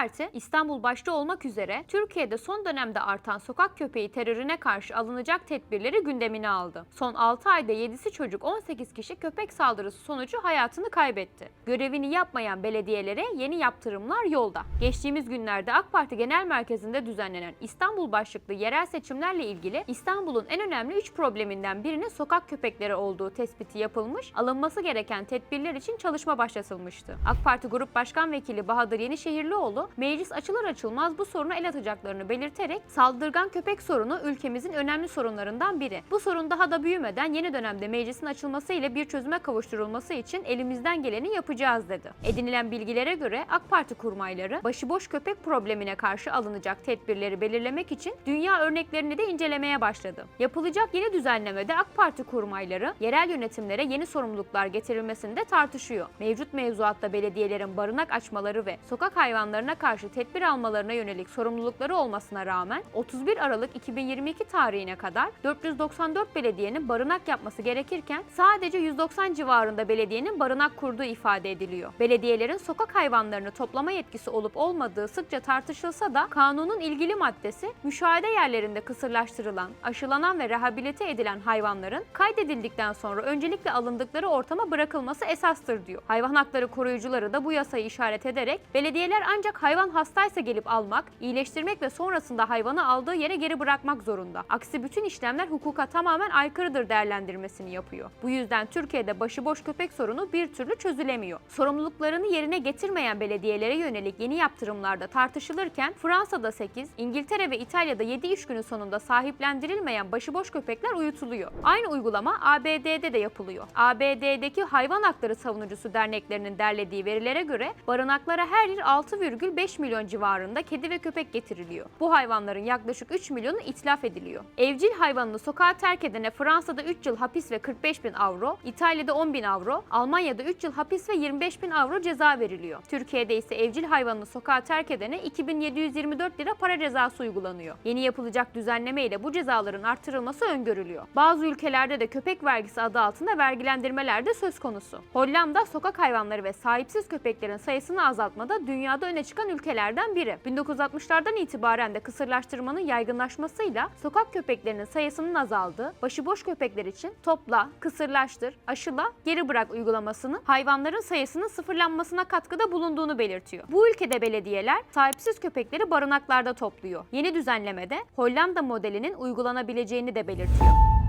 Parti, İstanbul başta olmak üzere Türkiye'de son dönemde artan sokak köpeği terörüne karşı alınacak tedbirleri gündemine aldı. Son 6 ayda 7'si çocuk 18 kişi köpek saldırısı sonucu hayatını kaybetti. Görevini yapmayan belediyelere yeni yaptırımlar yolda. Geçtiğimiz günlerde AK Parti Genel Merkezi'nde düzenlenen İstanbul başlıklı yerel seçimlerle ilgili İstanbul'un en önemli 3 probleminden birinin sokak köpekleri olduğu tespiti yapılmış, alınması gereken tedbirler için çalışma başlatılmıştı. AK Parti Grup Başkan Vekili Bahadır Yenişehirlioğlu, meclis açılır açılmaz bu soruna el atacaklarını belirterek saldırgan köpek sorunu ülkemizin önemli sorunlarından biri. Bu sorun daha da büyümeden yeni dönemde meclisin açılması ile bir çözüme kavuşturulması için elimizden geleni yapacağız dedi. Edinilen bilgilere göre AK Parti kurmayları başıboş köpek problemine karşı alınacak tedbirleri belirlemek için dünya örneklerini de incelemeye başladı. Yapılacak yeni düzenlemede AK Parti kurmayları yerel yönetimlere yeni sorumluluklar getirilmesini de tartışıyor. Mevcut mevzuatta belediyelerin barınak açmaları ve sokak hayvanlarına karşı tedbir almalarına yönelik sorumlulukları olmasına rağmen 31 Aralık 2022 tarihine kadar 494 belediyenin barınak yapması gerekirken sadece 190 civarında belediyenin barınak kurduğu ifade ediliyor. Belediyelerin sokak hayvanlarını toplama yetkisi olup olmadığı sıkça tartışılsa da kanunun ilgili maddesi müşahede yerlerinde kısırlaştırılan, aşılanan ve rehabilite edilen hayvanların kaydedildikten sonra öncelikle alındıkları ortama bırakılması esastır diyor. Hayvan hakları koruyucuları da bu yasayı işaret ederek belediyeler ancak hayvan hastaysa gelip almak, iyileştirmek ve sonrasında hayvanı aldığı yere geri bırakmak zorunda. Aksi bütün işlemler hukuka tamamen aykırıdır değerlendirmesini yapıyor. Bu yüzden Türkiye'de başıboş köpek sorunu bir türlü çözülemiyor. Sorumluluklarını yerine getirmeyen belediyelere yönelik yeni yaptırımlarda tartışılırken Fransa'da 8, İngiltere ve İtalya'da 7 iş günü sonunda sahiplendirilmeyen başıboş köpekler uyutuluyor. Aynı uygulama ABD'de de yapılıyor. ABD'deki hayvan hakları savunucusu derneklerinin derlediği verilere göre barınaklara her yıl 6,5 milyon civarında kedi ve köpek getiriliyor. Bu hayvanların yaklaşık 3 milyonu itlaf ediliyor. Evcil hayvanını sokağa terk edene Fransa'da 3 yıl hapis ve 45 bin avro, İtalya'da 10 bin avro, Almanya'da 3 yıl hapis ve 25 bin avro ceza veriliyor. Türkiye'de ise evcil hayvanını sokağa terk edene 2724 lira para cezası uygulanıyor. Yeni yapılacak düzenleme ile bu cezaların artırılması öngörülüyor. Bazı ülkelerde de köpek vergisi adı altında vergilendirmeler de söz konusu. Hollanda sokak hayvanları ve sahipsiz köpeklerin sayısını azaltmada dünyada öne çıkan ülkelerden biri. 1960'lardan itibaren de kısırlaştırmanın yaygınlaşmasıyla sokak köpeklerinin sayısının azaldığı, başıboş köpekler için topla, kısırlaştır, aşıla, geri bırak uygulamasının hayvanların sayısının sıfırlanmasına katkıda bulunduğunu belirtiyor. Bu ülkede belediyeler sahipsiz köpekleri barınaklarda topluyor. Yeni düzenlemede Hollanda modelinin uygulanabileceğini de belirtiyor.